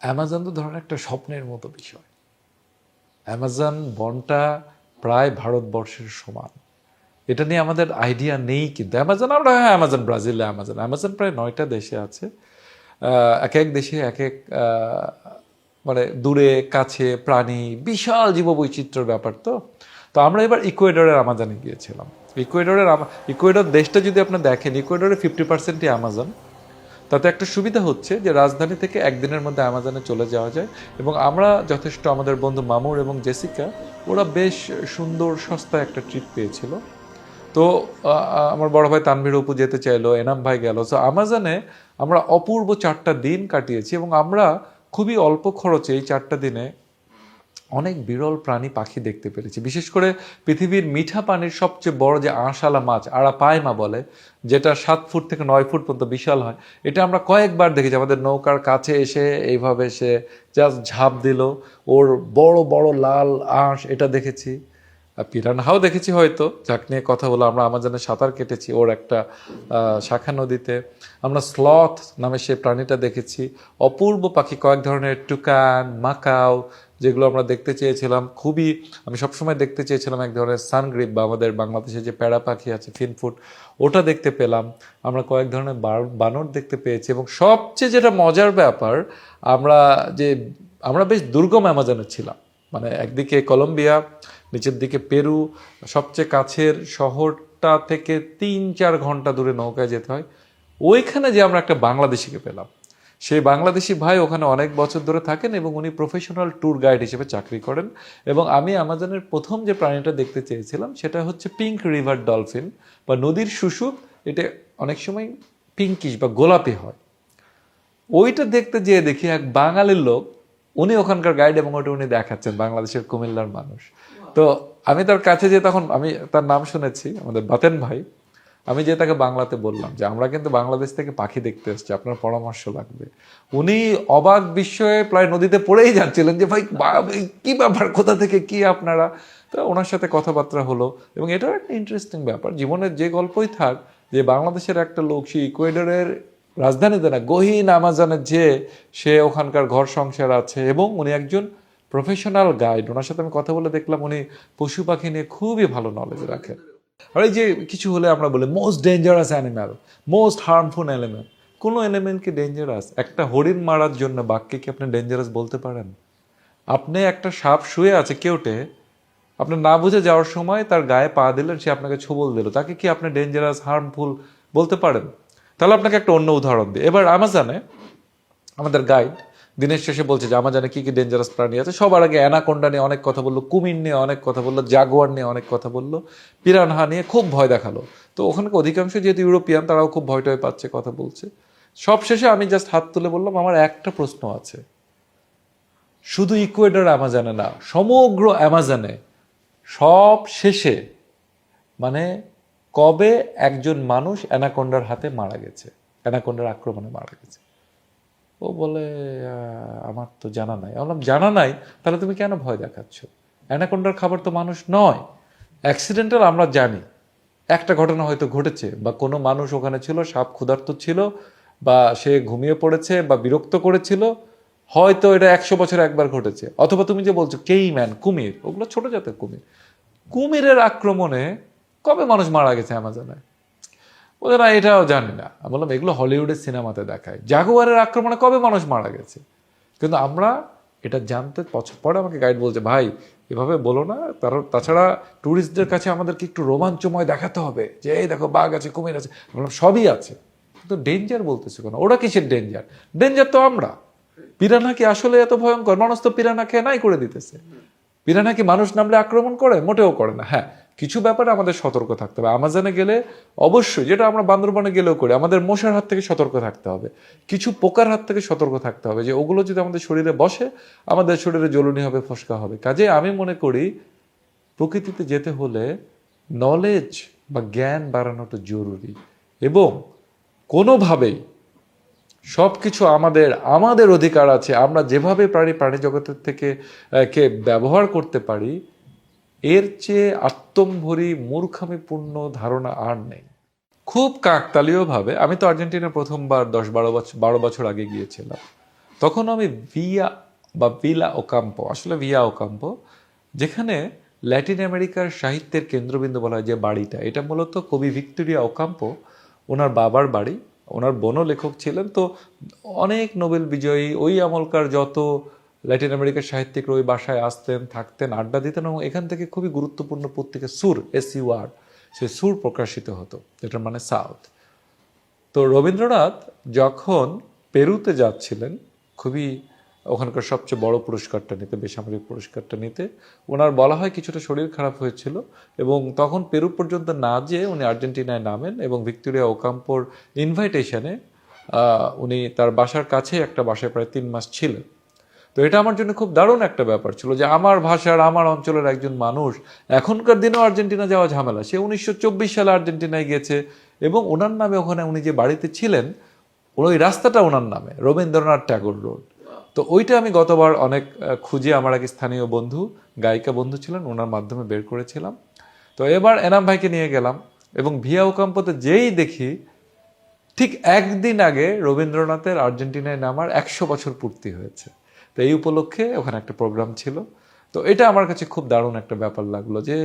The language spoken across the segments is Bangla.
অ্যামাজন তো ধরেন একটা স্বপ্নের মতো বিষয়। অ্যামাজন বনটা প্রায় ভারতবর্ষের সমান। এটা নিয়ে আমাদের আইডিয়া নেই কিন্তু। অ্যামাজন আমরা হ্যাঁ অ্যামাজন ব্রাজিলে, অ্যামাজন। অ্যামাজন প্রায় নয়টা দেশে আছে। এক এক দেশে এক এক মানে দূরে, কাছে, প্রাণী, বিশাল জীববৈচিত্র্যের ব্যাপার তো। তো আমরা এবার ইকুয়েডরের আমাজনে গিয়েছিলাম। ইকুয়েডরের ইকুয়েডর দেশটা যদি আপনি দেখেন ইকুয়েডরের ফিফটি পার্সেন্টই আমাজন তাতে একটা সুবিধা হচ্ছে যে রাজধানী থেকে একদিনের মধ্যে অ্যামাজনে চলে যাওয়া যায় এবং আমরা যথেষ্ট আমাদের বন্ধু মামুর এবং জেসিকা, ওরা বেশ সুন্দর সস্তা একটা ট্রিপ পেয়েছিল। তো আমার বড় ভাই তানভীর অপু যেতে চাইলো, এনাম ভাই গেল। সো অ্যামাজনে আমরা অপূর্ব চারটা দিন কাটিয়েছি এবং আমরা খুবই অল্প খরচে এই চারটা দিনে অনেক বিরল প্রাণী পাখি দেখতে পেরেছি। বিশেষ করে পৃথিবীর মিঠা পানির সবচেয়ে বড় যে আঁশালা মাছ আড়া পায়মা বলে, যেটা সাত ফুট থেকে নয় ফুট পর্যন্ত বিশাল হয়, এটা আমরা কয়েকবার দেখেছি। আমাদের নৌকার কাছে এসে এইভাবে সে জাস্ট ঝাঁপ দিল। ওর বড় বড় লাল আঁশ, এটা দেখেছি। পিরানহাও দেখেছি হয়তো। যাক, নিয়ে কথা বলো আমরা আমার আমাজনে সাঁতার কেটেছি ওর একটা শাখা নদীতে। আমরা স্লথ নামে সে প্রাণীটা দেখেছি। অপূর্ব পাখি, কয়েক ধরনের টুকান, মাকাও যেগুলো আমরা দেখতে চেয়েছিলাম, খুবই, আমি সবসময় দেখতে চেয়েছিলাম এক ধরনের সানগ্রিপ বা আমাদের বাংলাদেশে যে প্যাড়া পাখি আছে ফিনফুট ওটা দেখতে পেলাম। আমরা কয়েক ধরনের বানর দেখতে পেয়েছি এবং সবচেয়ে যেটা মজার ব্যাপার, আমরা যে, আমরা বেশ দুর্গম অ্যামাজনে ছিলাম। মানে একদিকে কলম্বিয়া, নিচের দিকে পেরু, সবচেয়ে কাছের শহরটা থেকে তিন চার ঘণ্টা দূরে নৌকায় যেতে হয়। ওইখানে যে আমরা একটা বাংলাদেশিকে পেলাম। সেই বাংলাদেশি ভাই ওখানে অনেক বছর ধরে থাকেন এবং উনি প্রফেশনাল ট্যুর গাইড হিসেবে চাকরি করেন এবং আমি আমাজনের প্রথম যে প্রাণীটা দেখতে চেয়েছিলাম সেটা হচ্ছে পিঙ্ক রিভার ডলফিন বা নদীর শুশুক এটা অনেক সময় পিঙ্কিশ বা গোলাপি হয়। ওইটা দেখতে যেয়ে দেখি এক বাঙালির লোক, উনি ওখানকার গাইড এবং ওটা উনি দেখাচ্ছেন, বাংলাদেশের কুমিল্লার মানুষ। তো আমি তার কাছে যে তখন আমি তার নাম শুনেছি, আমাদের বাতেন ভাই। আমি যে তাকে বাংলাতে বললাম যে আমরা কিন্তু বাংলাদেশ থেকে পাখি দেখতে এসেছি, আপনার পরামর্শ লাগবে। উনি অবাক বিস্ময়ে প্রায় নদীতে পড়েই যাচ্ছিলেন যে, ভাই কি ব্যাপার? কোথা থেকে কি আপনারা? তো ওনার সাথে কথাবার্তা হলো এবং এটাও একটা ইন্টারেস্টিং ব্যাপার। জীবনের যে গল্পই থাক, যে বাংলাদেশের একটা লোক সেই ইকুয়েডরের রাজধানীতে না, গহীন আমাজনের যে, সে ওখানকার ঘর সংসার আছে এবং উনি একজন প্রফেশনাল গাইড ওনার সাথে আমি কথা বলে দেখলাম, উনি পশু পাখি নিয়ে খুবই ভালো নলেজ রাখেন। আর এই যে কিছু হলে আমরা বলি most dangerous animal most harmful element কোনো এলিমেন্ট কি ডেঞ্জারাস একটা হরিণ মারার জন্য বাক্যে কি আপনি ডেঞ্জারাস বলতে পারেন? আপনি একটা সাপ শুয়ে আছে কেউটে, আপনি না বুঝে যাওয়ার সময় তার গায়ে পা দিলেন, সে আপনাকে ছোবল দিল। তাকে কি আপনি ডেঞ্জারাস হার্মফুল বলতে পারেন? তাহলে আপনাকে একটা অন্য উদাহরণ দিই। এবার আমাজনে আমাদের গাইড দিনের শেষে বলছে যে, আমার আমাজনে কি কি ডেঞ্জারাস প্রাণী আছে। সবার আগে অ্যানাকোন্ডা নিয়ে অনেক কথা বলল, কুমির নিয়ে অনেক কথা বলল, জাগুয়ার নিয়ে অনেক কথা বলল, পিরানহা নিয়ে খুব ভয় দেখাল। তো ওখানকার অধিকাংশ যেহেতু ইউরোপিয়ান, তারাও খুব ভয় টয় পাচ্ছে, কথা বলছে। সব শেষে আমি জাস্ট হাত তুলে বললাম, আমার একটা প্রশ্ন আছে। শুধু ইকুয়েডর অ্যামাজনে না, সমগ্র অ্যামাজনে সব শেষে মানে কবে একজন মানুষ অ্যানাকোন্ডার হাতে মারা গেছে, অ্যানাকোন্ডার আক্রমণে মারা গেছে? ও বলে আমার তো জানা নাই। বললাম, জানা নাই? তাহলে তুমি কেন ভয় দেখাচ্ছ? অ্যানাকোন্ডার খাবার তো মানুষ নয়। অ্যাক্সিডেন্টাল আমরা জানি। একটা ঘটনা হয়তো ঘটেছে বা কোনো মানুষ ওখানে ছিল, সাপ ক্ষুধার্ত ছিল বা সে ঘুমিয়ে পড়েছে বা বিরক্ত করেছিল, হয়তো এটা একশো বছর একবার ঘটেছে। অথবা তুমি যে বলছো কেই ম্যান কুমির, ওগুলো ছোট জাতের কুমির। কুমিরের আক্রমণে কবে মানুষ মারা গেছে অ্যামাজনে না এটাও জানি না। বললাম, এগুলো হলিউডের সিনেমাতে দেখায়। জাগুয়ারের আক্রমণে কবে মানুষ মারা গেছে? কিন্তু আমরা এটা জানতে পরে আমাকে গাইড বলছে, ভাই, এভাবে বলো না। তার তাছাড়া ট্যুরিস্টদের কাছে আমাদেরকে একটু রোমাঞ্চময় দেখাতে হবে। যে, এই দেখো, বাঘ আছে, কুমির আছে। বললাম, সবই আছে। কিন্তু ডেঞ্জার বলতেছে কেন? ওরা কিসের ডেঞ্জার ডেঞ্জার তো আমরা। পিরানা কি আসলে এত ভয়ঙ্কর? মানুষ তো পিরানা খেয়ে নাই করে দিতেছে। পিরানা কি মানুষ নামলে আক্রমণ করে? মোটেও করে না। হ্যাঁ কিছু ব্যাপারে আমাদের সতর্ক থাকতে হবে। আমাজনে গেলে অবশ্যই, যেটা আমরা বান্দরবনে গেলেও করি, আমাদের মশার হাত থেকে সতর্ক থাকতে হবে। কিছু পোকার হাত থেকে সতর্ক থাকতে হবে যে ওগুলো যদি আমাদের শরীরে বসে, আমাদের শরীরে জ্বলনি হবে, ফসকা হবে। কাজে আমি মনে করি, প্রকৃতিতে যেতে হলে নলেজ বা জ্ঞান বাড়ানোটা জরুরি। এবং কোনোভাবেই সব কিছু আমাদের আমাদের অধিকার আছে। আমরা যেভাবে প্রাণী প্রাণী জগতের থেকে কে ব্যবহার করতে পারি এর চেয়ে আত্মম্ভরী মূর্খামিপূর্ণ ধারণা আর নেই। খুব কাকতালীয়ভাবে আমি তো আর্জেন্টিনা প্রথমবার দশ বারো বছর বারো বছর আগে গিয়েছিলাম। তখন আমি ভিয়া বা ভিলা ওকাম্পো, আসলে ভিয়া ওকাম্পো, যেখানে ল্যাটিন আমেরিকার সাহিত্যের কেন্দ্রবিন্দু বলা হয় যে বাড়িটা, এটা মূলত কবি ভিক্টোরিয়া ওকাম্পো, ওনার বাবার বাড়ি, ওনার বোনও লেখক ছিলেন। তো অনেক নোবেল বিজয়ী, ওই আমলকার যত ল্যাটিন আমেরিকার সাহিত্যিকরা ওই বাসায় আসতেন, থাকতেন, আড্ডা দিতেন এবং এখান থেকে খুবই গুরুত্বপূর্ণ পত্রিকা সুর এস ইউ আর সে সুর প্রকাশিত হতো, যেটার মানে সাউথ। তো রবীন্দ্রনাথ যখন পেরুতে যাচ্ছিলেন, খুবই ওখানকার সবচেয়ে বড় পুরস্কারটা নিতে, বেসামরিক পুরস্কারটা নিতে, ওনার বলা হয় কিছুটা শরীর খারাপ হয়েছিল এবং তখন পেরু পর্যন্ত না যেয়ে উনি আর্জেন্টিনায় নামেন এবং ভিক্টোরিয়া ওকাম্পোর ইনভাইটেশনে উনি তার বাসার কাছে একটা বাসায় প্রায় তিন মাস ছিলেন। এটা আমার জন্য খুব দারুণ একটা ব্যাপার ছিল যে আমার ভাষার, আমার অঞ্চলের একজন মানুষ, এখনকার দিনেও আর্জেন্টিনা যাওয়া ঝামেলা। সে উনিশশো চব্বিশ সালে আর্জেন্টিনায় গেছে এবং ওনার নামে ওখানে উনি যে বাড়িতে ছিলেন, ওই রাস্তাটা ওনার নামে, রবীন্দ্রনাথ ট্যাগর রোড। তো ওইটা আমি গতবার অনেক খুঁজে আমার এক স্থানীয় বন্ধু, গায়িকা বন্ধু ছিলেন, ওনার মাধ্যমে বের করেছিলাম। তো এবার এনাম ভাইকে নিয়ে গেলাম এবং ভিয়া ওকাম্পতে যেই দেখি, ঠিক একদিন আগে রবীন্দ্রনাথের আর্জেন্টিনায় নামার একশো বছর পূর্তি হয়েছে। তো এই উপলক্ষে ওখানে একটা প্রোগ্রাম ছিল। তো এটা আমার কাছে খুব দারুণ একটা ব্যাপার লাগল যে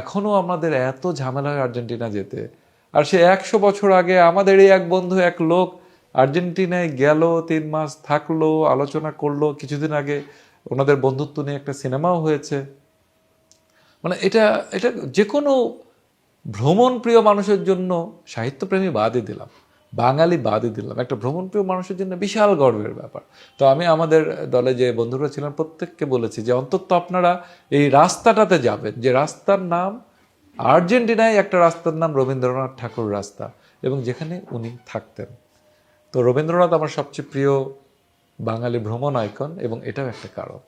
এখনও আমাদের এত ঝামেলা হয় আর্জেন্টিনা যেতে। আর সে একশো বছর আগে আমাদের এই এক বন্ধু, এক লোক আর্জেন্টিনায় গেল, তিন মাস থাকল, আলোচনা করল, কিছুদিন আগে ওনাদের বন্ধুত্ব নিয়ে একটা সিনেমাও হয়েছে। মানে এটা এটা যে কোনো ভ্রমণ প্রিয় মানুষের জন্য সাহিত্যপ্রেমী বাদই দিলাম। বাঙালি বাদই দিলাম। একটা ভ্রমণ প্রিয় মানুষের জন্য বিশাল গর্বের ব্যাপার। তো আমি আমাদের দলে যে বন্ধুরা ছিলেন প্রত্যেককে বলেছি যে অন্তত আপনারা এই রাস্তাটাতে যাবেন। যে রাস্তার নাম আর্জেন্টিনায় একটা রাস্তার নাম রবীন্দ্রনাথ ঠাকুর রাস্তা এবং যেখানে উনি থাকতেন। তো রবীন্দ্রনাথ আমার সবচেয়ে প্রিয় বাঙালি ভ্রমণ আইকন এবং এটাও একটা কারণ।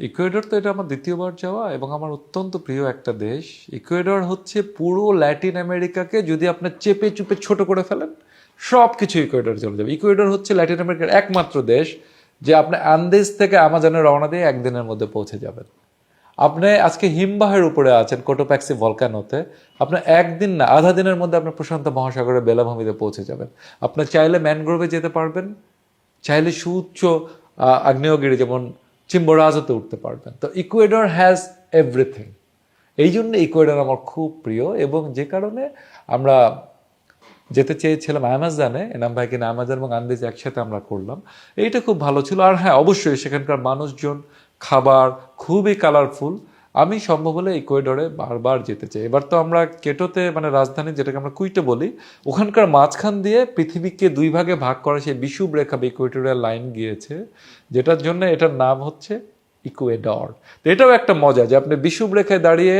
ইকুয়েডর তো এটা আমার দ্বিতীয়বার যাওয়া এবং আমার অত্যন্ত প্রিয় একটা দেশ। ইকুয়েডর হচ্ছে পুরো ল্যাটিন আমেরিকাকে যদি আপনি চেপে চুপে ছোট করে ফেলেন সব কিছু ইকুয়েডর চলে যাবে। ইকুয়েডর হচ্ছে ল্যাটিন আমেরিকার একমাত্র দেশ যে আপনি আন্দেজ থেকে আমাজনে রওনা দিয়ে একদিনের মধ্যে পৌঁছে যাবেন। আপনি আজকে হিমবাহের উপরে আছেন, কোটোপ্যাক্সি ভলকানোতে। আপনি একদিন না, আধা দিনের মধ্যে আপনি প্রশান্ত মহাসাগরের বেলাভূমিতে পৌঁছে যাবেন। আপনি চাইলে ম্যানগ্রোভে যেতে পারবেন, চাইলে সুউচ্চ আগ্নেয়গিরি যেমন চিম্বরাজতে উঠতে পারবেন। তো ইকুয়েডর হ্যাজ এভরিথিং এই জন্য ইকুয়েডর আমার খুব প্রিয় এবং যে কারণে আমরা যেতে চেয়েছিলাম অ্যামাজনে, এনাম ভাইকে অ্যামাজন এবং আন্দিজ একসাথে আমরা করলাম। এইটা খুব ভালো ছিল। আর হ্যাঁ অবশ্যই সেখানকার মানুষজন, খাবার খুবই কালারফুল আমি সম্ভব হলে ইকুয়েডরে বারবার যেতে চাই। এবার তো আমরা কেটোতে মানে রাজধানী যেটাকে আমরা কুইটো বলি, ওখানকার মাঝখান দিয়ে পৃথিবীকে দুই ভাগে ভাগ করা সেই বিষুব রেখা বা ইকুয়েটোরিয়াল লাইন গিয়েছে, যেটার জন্য এটার নাম হচ্ছে ইকুয়েডর। তো এটাও একটা মজা যে আপনি বিষুব রেখায় দাঁড়িয়ে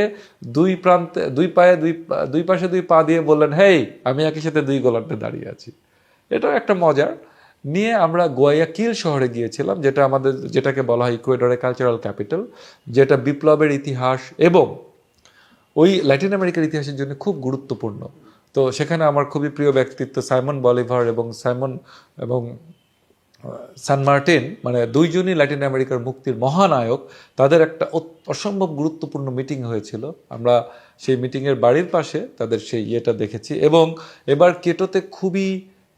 দুই প্রান্তে, দুই পায়ে, দুই দুই পাশে দুই পা দিয়ে বললেন, হেই, আমি একই সাথে দুই গোলার্ধে দাঁড়িয়ে আছি। এটাও একটা মজার। নিয়ে আমরা গোয়াকিল শহরে গিয়েছিলাম, যেটা আমাদের, যেটাকে বলা হয় ইকুয়েডরের কালচারাল ক্যাপিটাল যেটা বিপ্লবের ইতিহাস এবং ওই ল্যাটিন আমেরিকার ইতিহাসের জন্য খুব গুরুত্বপূর্ণ। তো সেখানে আমার খুবই প্রিয় ব্যক্তিত্ব সাইমন বলিভার এবং সাইমন এবং সান মার্টিন মানে দুইজনই ল্যাটিন আমেরিকার মুক্তির মহানায়ক, তাদের একটা অসম্ভব গুরুত্বপূর্ণ মিটিং হয়েছিল। আমরা সেই মিটিংয়ের বাড়ির পাশে তাদের সেই ইয়েটা দেখেছি এবং এবার কেটোতে খুবই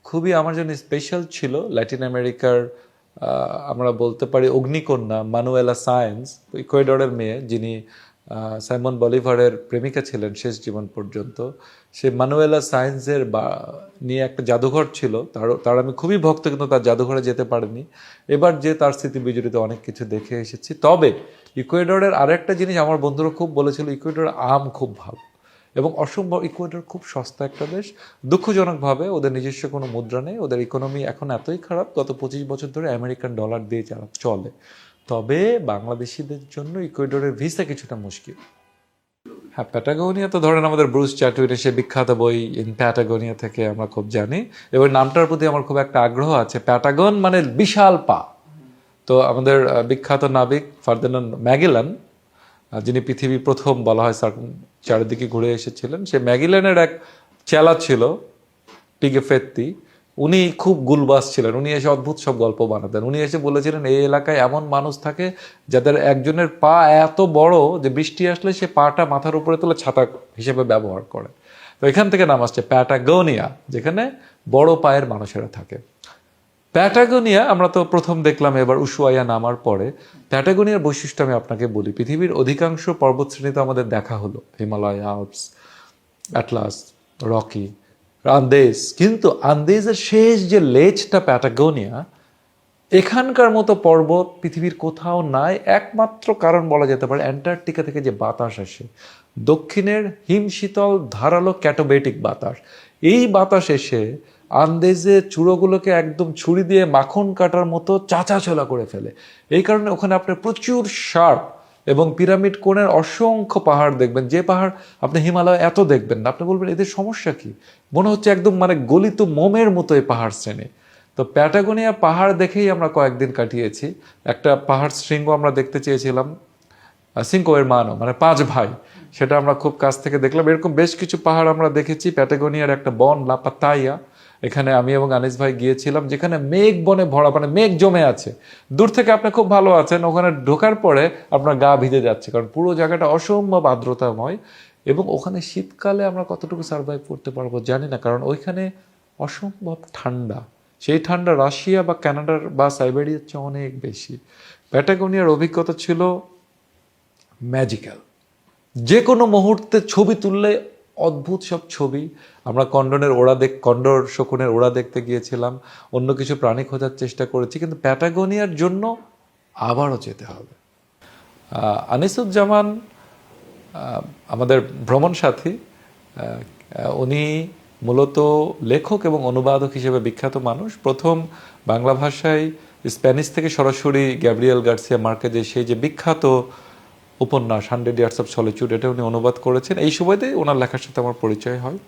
খুবই আমার জন্য স্পেশাল ছিল ল্যাটিন আমেরিকার আমরা বলতে পারি অগ্নিকন্যা মানুয়েলা সায়েন্স ইকুয়েডরের মেয়ে, যিনি সাইমন বলিভারের প্রেমিকা ছিলেন শেষ জীবন পর্যন্ত। সে মানুয়েলা সায়েন্সের বা, নিয়ে একটা জাদুঘর ছিল। তার তার আমি খুবই ভক্ত, কিন্তু তার জাদুঘরে যেতে পারিনি। এবার যে তার স্মৃতি বিজড়িত অনেক কিছু দেখে এসেছি। তবে ইকুয়েডরের আরেকটা জিনিস আমার বন্ধুরা খুব বলেছিল ইকুয়েডরের আম খুব ভালো। এবং অসম্ভব ইকুয়েডর খুব সস্তা একটা দেশ। দুঃখজনকভাবে ওদের নিজস্ব কোনো মুদ্রা নেই। ওদের ইকোনমি এখন এতই খারাপ, গত পঁচিশ বছর ধরে আমেরিকান ডলার দিয়ে যারা চলে। তবে বাংলাদেশিদের জন্য ইকুয়েডরের ভিসা কিছুটা মুশকিল। হ্যাঁ প্যাটাগোনিয়া তো ধরেন আমাদের ব্রুস চ্যাটুইনের সে বিখ্যাত বই ইন প্যাটাগোনিয়া থেকে আমরা খুব জানি। এবং নামটার প্রতি আমার খুব একটা আগ্রহ আছে। প্যাটাগন মানে বিশাল পা। তো আমাদের বিখ্যাত নাবিক ফার্দিনান্ড ম্যাগেলান যিনি পৃথিবীর প্রথম বলা হয় চারিদিকে ঘুরে এসেছিলেন, সে ম্যাগিলানের এক চেলা ছিল পিগে ফেত্তি। উনি খুব গুলবাস ছিলেন, উনি এসে অদ্ভুত সব গল্প বানাতেন। উনি এসে বলেছিলেন, এই এলাকায় এমন মানুষ থাকে যাদের একজনের পা এত বড় যে বৃষ্টি আসলে সে পাটা মাথার উপরে তুলে ছাতা হিসেবে ব্যবহার করে। তো এখান থেকে নাম আসছে প্যাটাগোনিয়া, যেখানে বড় পায়ের মানুষেরা থাকে। প্যাটাগোনিয়া, আমরা তো প্রথম দেখলাম এবার উশুয়াইয়া নামার পরে, প্যাটাগোনিয়ার বৈশিষ্ট্য আমি আপনাকে বলি। পৃথিবীর অধিকাংশ পর্বতশ্রেণী তো আমাদের দেখা হলো। Himalaya, Alps, Atlas, Rocky Andes কিন্তু আন্দেজের শেষ যে লেজটা প্যাটাগোনিয়া, এখানকার মতো পর্বত পৃথিবীর কোথাও নাই। একমাত্র কারণ বলা যেতে পারে অ্যান্টার্কটিকা থেকে যে বাতাস আসে। দক্ষিণের হিমশীতল ধারালো ক্যাটোবেটিক বাতাস। এই বাতাস এসে আন্দেজে চূড়োগুলোকে একদম ছুরি দিয়ে মাখন কাটার মতো চাচাছোলা করে ফেলে। এই কারণে ওখানে আপনি প্রচুর শার্প এবং পিরামিড কোণের অসংখ্য পাহাড় দেখবেন। যে পাহাড় আপনি হিমালয় এত দেখবেন না। আপনি বলবেন, এদের সমস্যা কি? মনে হচ্ছে একদম মানে গলিত মোমের মতো এই পাহাড় শ্রেণি। তো প্যাটাগোনিয়া পাহাড় দেখেই আমরা কয়েকদিন কাটিয়েছি। একটা পাহাড় শৃঙ্গ আমরা দেখতে চেয়েছিলাম। সিঙ্কো এর মানো মানে পাঁচ ভাই। সেটা আমরা খুব কাছ থেকে দেখলাম। এরকম বেশ কিছু পাহাড় আমরা দেখেছি। প্যাটাগোনিয়ার একটা বন, লাপাতাইয়া। এখানে আমি এবং আনিস ভাই গিয়েছিলাম, যেখানে মেঘ বনে ভরা মানে মেঘ জমে আছে। দূর থেকে আপনি খুব ভালো আছেন। ওখানে ঢোকার পরে আপনার গা ভিজে যাচ্ছে, কারণ পুরো জায়গাটা অসম্ভব আর্দ্রতাময়। এবং ওখানে শীতকালে আমরা কতটুকু সার্ভাইভ করতে পারব জানি না, কারণ ওইখানে অসম্ভব ঠান্ডা। সেই ঠান্ডা রাশিয়া বা কানাডার বা সাইবেরিয়ার চেয়ে অনেক বেশি। প্যাটাগোনিয়ার অভিজ্ঞতা ছিল ম্যাজিক্যাল যে কোনো মুহূর্তে ছবি তুললে অদ্ভুত সব ছবি। আমরা কন্ডনের ওড়া দেখ, কন্ডর শকুনের ওড়া দেখতে গিয়েছিলাম। অন্য কিছু প্রাণী খোঁজার চেষ্টা করেছি, কিন্তু প্যাটাগোনিয়ার জন্য আবারও যেতে হবে। আনিসুজ্জামান আমাদের ভ্রমণ সাথী উনি মূলত লেখক এবং অনুবাদক হিসেবে বিখ্যাত মানুষ। প্রথম বাংলা ভাষায় স্প্যানিশ থেকে সরাসরি গ্যাব্রিয়েল গার্সিয়া মার্কেজের সেই যে বিখ্যাত উপন্যাস হান্ড্রেড ইয়ার্স অফ সলিচুড এটা উনি অনুবাদ করেছেন। এই সময়তেই ওনার লেখার সাথে আমার পরিচয় হয়।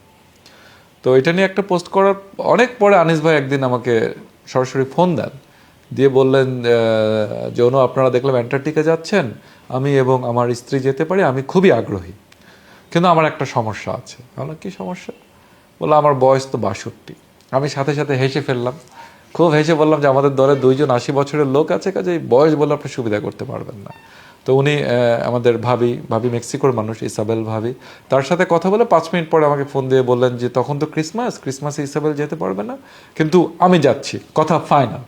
তো এটা নিয়ে একটা পোস্ট করার অনেক পরে আনিস ভাই একদিন আমাকে সরাসরি ফোন দেন দিয়ে বললেন আহ, যে অনু আপনারা দেখলাম অ্যান্টার্কটিকা যাচ্ছেন আমি এবং আমার স্ত্রী যেতে পারি আমি খুবই আগ্রহী। কিন্তু আমার একটা সমস্যা আছে। বললাম কি সমস্যা? বলল আমার বয়স তো বাষট্টি। আমি সাথে সাথে হেসে ফেললাম। খুব হেসে বললাম যে আমাদের দলে দুইজন আশি বছরের লোক আছে কাজে এই বয়স বলে আপনি সুবিধা করতে পারবেন না। তো উনি আমাদের ভাবি ভাবি মেক্সিকোর মানুষ, ইসাবেল ভাবি। তার সাথে কথা বলে পাঁচ মিনিট পরে আমাকে ফোন দিয়ে বললেন যে, তখন তো ক্রিসমাস, ক্রিসমাসে ইসাবেল যেতে পারবে না, কিন্তু আমি যাচ্ছি। কথা ফাইনাল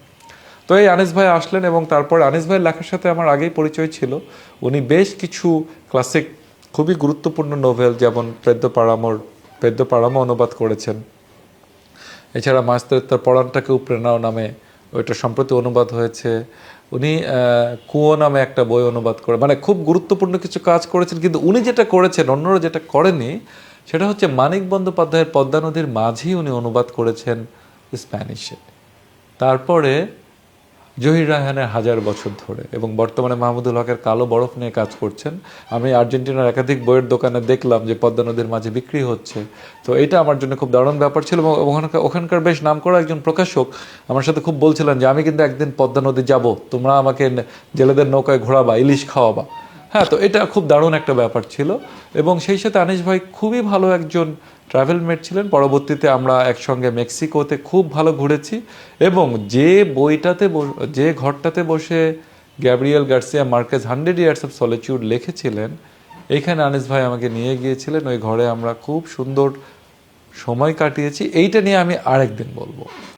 তো এই আনিস ভাই আসলেন এবং তারপর আনিস ভাইয়ের লেখার সাথে আমার আগেই পরিচয় ছিল। উনি বেশ কিছু ক্লাসিক খুবই গুরুত্বপূর্ণ নোভেল যেমন পেদ্য পাড়ামোর পেদ্য পাড়ামো অনুবাদ করেছেন। এছাড়া মাস্টার পড়ানটাকে উপরেনাও নামে ওইটা সম্প্রতি অনুবাদ হয়েছে। উনি কুয়ো নামে একটা বই অনুবাদ করে মানে খুব গুরুত্বপূর্ণ কিছু কাজ করেছেন, কিন্তু উনি যেটা করেছেন, অন্যরা যেটা করেনি সেটা হচ্ছে মানিক বন্দ্যোপাধ্যায়ের পদ্মা নদীর মাঝেই উনি অনুবাদ করেছেন স্প্যানিশে তারপরে জহির রায়হানের হাজার বছর ধরে। এবং বর্তমানে মাহমুদুল হকের কালো বরফ নিয়ে কাজ করছেন। আমি আর্জেন্টিনার একাধিক বইয়ের দোকানে দেখলাম যে পদ্মা নদীর মাঝে বিক্রি হচ্ছে। তো এটা আমার জন্য খুব দারুণ ব্যাপার ছিল এবং ওখানকার ওখানকার বেশ নাম করা একজন প্রকাশক আমার সাথে খুব বলছিলেন যে, আমি কিন্তু একদিন পদ্মা নদী যাব। তোমরা আমাকে জেলেদের নৌকায় ঘোরাবা, ইলিশ খাওয়াবা। হ্যাঁ তো এটা খুব দারুণ একটা ব্যাপার ছিল। এবং সেই সাথে আনিস ভাই খুবই ভালো একজন ট্রাভেল মেট ছিলেন। পরবর্তীতে আমরা একসঙ্গে মেক্সিকোতে খুব ভালো ঘুরেছি। এবং যে বইটাতে যে ঘরটাতে বসে Gabriel Garcia Marquez hundred years of solitude লিখেছিলেন এইখানে আনিস ভাই আমাকে নিয়ে গিয়েছিলেন। ওই ঘরে আমরা খুব সুন্দর সময় কাটিয়েছি। এইটা নিয়ে আমি আরেকদিন বলব।